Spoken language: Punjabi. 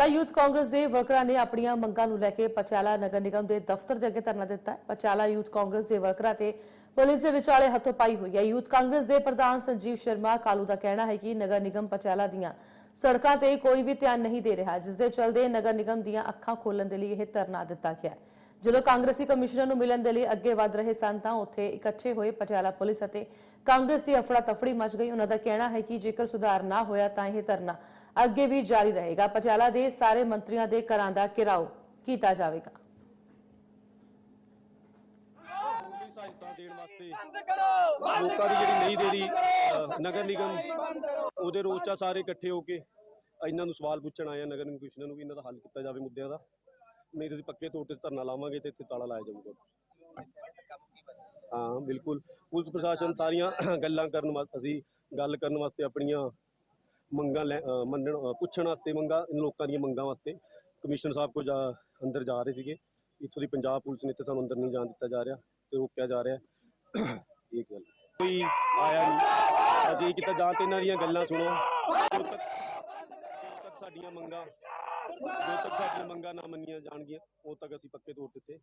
ਪਚਾਲਾ ਯੂਥ ਕਾਂਗਰਸ ਦੇ ਵਰਕਰਾਂ ਨੇ ਆਪਣੀਆਂ ਮੰਗਾਂ ਨੂੰ ਲੈ ਕੇ ਪਚਾਲਾ ਨਗਰ ਨਿਗਮ ਦੇ ਦਫ਼ਤਰ ਦੇ ਅੱਗੇ ਧਰਨਾ ਦਿੱਤਾ। ਹੈ ਪਚਾਲਾ ਯੂਥ ਕਾਂਗਰਸ ਦੇ ਵਰਕਰਾਂ ਤੇ ਪੁਲਿਸ ਦੇ ਵਿਚਾਲੇ ਹੱਥੋਂ ਪਾਈ ਹੋਈ ਹੈ। ਯੂਥ ਕਾਂਗਰਸ ਦੇ ਪ੍ਰਧਾਨ ਸੰਜੀਵ ਸ਼ਰਮਾ ਕਾਲੂ ਦਾ ਕਹਿਣਾ ਹੈ ਕਿ ਨਗਰ ਨਿਗਮ ਪਚਾਲਾ ਦੀਆਂ ਸੜਕਾਂ ਤੇ ਕੋਈ ਵੀ ਧਿਆਨ ਨਹੀਂ ਦੇ ਰਿਹਾ, ਜਿਸ ਦੇ ਚਲਦੇ ਨਗਰ ਨਿਗਮ ਦੀਆਂ ਅੱਖਾਂ ਖੋਲਣ ਦੇ ਲਈ ਇਹ ਧਰਨਾ ਦਿੱਤਾ ਗਿਆ ਹੈ। ਜਦੋਂ ਕਾਂਗਰਸੀ ਕਮਿਸ਼ਨਰ ਨੂੰ ਮਿਲਣ ਦੇ ਲਈ ਅੱਗੇ ਵਧ ਰਹੇ ਸਨ ਤਾਂ ਉੱਥੇ ਇਕੱਠੇ ਹੋਏ ਪਟਿਆਲਾ ਪੁਲਿਸ ਅਤੇ ਕਾਂਗਰਸ ਦੀ ਅਫੜਾ ਤਫੜੀ ਮਚ ਗਈ। ਉਹਨਾਂ ਦਾ ਕਹਿਣਾ ਹੈ ਕਿ ਜੇਕਰ ਸੁਧਾਰ ਨਾ ਹੋਇਆ ਤਾਂ ਇਹ ਧਰਨਾ ਅੱਗੇ ਵੀ ਜਾਰੀ ਰਹੇਗਾ। ਪਟਿਆਲਾ ਦੇ ਸਾਰੇ ਮੰਤਰੀਆਂ ਦੇ ਘਰਾਂ ਦਾ ਘਿਰਾਓ ਕੀਤਾ ਜਾਵੇਗਾ। ਦੀ ਸਹਾਇਤਾ ਦੇਣ ਵਾਸਤੇ ਲੋਕਾਂ ਦੀ ਜਿਹੜੀ ਨਹੀਂ ਦੇ ਰਹੀ ਅ, ਨਗਰ ਨਿਗਮ ਉਹਦੇ ਰੋਸ 'ਚ ਆ ਸਾਰੇ ਇਕੱਠੇ ਹੋ ਕੇ। ਇਹਨਾਂ ਨੂੰ ਸਵਾਲ ਪੁੱਛਣ ਆਏ ਆ ਨਗਰ ਨਿਗਮ ਕਮਿਸ਼ਨਰ ਨੂੰ ਵੀ ਇਹਨਾਂ ਦਾ ਹੱਲ ਕੀਤਾ ਜਾਵੇ ਮੁੱਦਿਆਂ ਦਾ। ਨਹੀਂ ਤਾਂ ਅਸੀਂ ਪੱਕੇ ਤੌਰ ਤੇ ਧਰਨਾ ਲਾਵਾਂਗੇ ਤੇ ਇੱਥੇ ਤਾਲਾ ਲਾਇਆ ਜਾਊਗਾ। ਹਾਂ, ਬਿਲਕੁਲ। ਪੁਲਿਸ ਪ੍ਰਸ਼ਾਸਨ ਸਾਰੀਆਂ ਗੱਲਾਂ ਕਰਨ ਵਾਸਤੇ ਅਸੀਂ ਗੱਲ ਕਰਨ ਵਾਸਤੇ ਆਪਣੀਆਂ ਮੰਗਾਂ ਮੰਨਣ ਪੁੱਛਣ ਵਾਸਤੇ ਮੰਗਾਂ, ਲੋਕਾਂ ਦੀਆਂ ਮੰਗਾਂ ਵਾਸਤੇ ਕਮਿਸ਼ਨਰ ਸਾਹਿਬ ਕੋਲ ਅੰਦਰ ਜਾ ਰਹੇ ਸੀਗੇ। ਇੱਥੋਂ ਦੀ ਪੰਜਾਬ ਪੁਲਿਸ ਨੇ ਤੇ ਸਾਨੂੰ ਅੰਦਰ ਨਹੀਂ ਜਾਣ ਦਿੱਤਾ ਜਾ ਰਿਹਾ ਤੇ ਰੋਕਿਆ ਜਾ ਰਿਹਾ। ਇਹ ਗੱਲ। ਕੋਈ ਆਇਆ ਨਹੀਂ। ਅਸੀਂ ਕਿਤਾ ਜਾਂ ਤੇ ਇਹਨਾਂ ਦੀਆਂ ਗੱਲਾਂ ਸੁਣੋ। ਤੱਕ ਸਾਡੀਆਂ ਮੰਗਾਂ ਜਦੋਂ ਤੱਕ ਸਾਡੀਆਂ ਮੰਗਾਂ ਨਾ ਮੰਨੀਆਂ ਜਾਣਗੀਆਂ ਉਦੋਂ ਤੱਕ ਅਸੀਂ ਪੱਕੇ ਤੌਰ ਤੇ ਇੱਥੇ